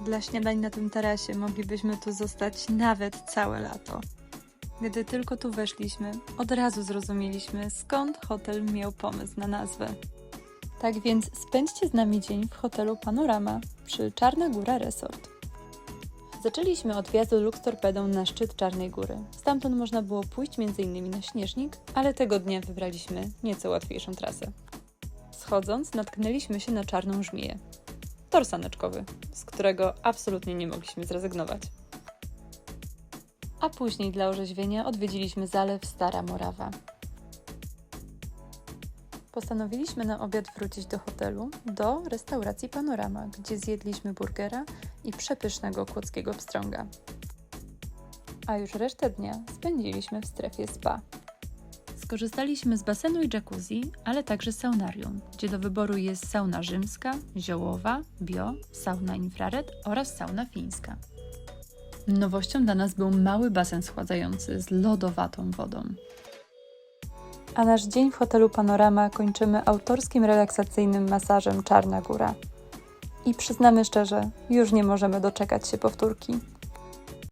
Dla śniadań na tym tarasie moglibyśmy tu zostać nawet całe lato. Gdy tylko tu weszliśmy, od razu zrozumieliśmy, skąd hotel miał pomysł na nazwę. Tak więc spędźcie z nami dzień w hotelu Panorama przy Czarna Góra Resort. Zaczęliśmy od wjazdu Lux Torpedą na szczyt Czarnej Góry. Stamtąd można było pójść m.in. na Śnieżnik, ale tego dnia wybraliśmy nieco łatwiejszą trasę. Schodząc, natknęliśmy się na czarną żmiję. Tor saneczkowy, z którego absolutnie nie mogliśmy zrezygnować. A później dla orzeźwienia odwiedziliśmy zalew Stara Morawa. Postanowiliśmy na obiad wrócić do hotelu, do restauracji Panorama, gdzie zjedliśmy burgera i przepysznego kłodzkiego pstrąga. A już resztę dnia spędziliśmy w strefie spa. Skorzystaliśmy z basenu i jacuzzi, ale także saunarium, gdzie do wyboru jest sauna rzymska, ziołowa, bio, sauna infrared oraz sauna fińska. Nowością dla nas był mały basen schładzający z lodowatą wodą. A nasz dzień w hotelu Panorama kończymy autorskim relaksacyjnym masażem Czarna Góra. I przyznamy szczerze, już nie możemy doczekać się powtórki.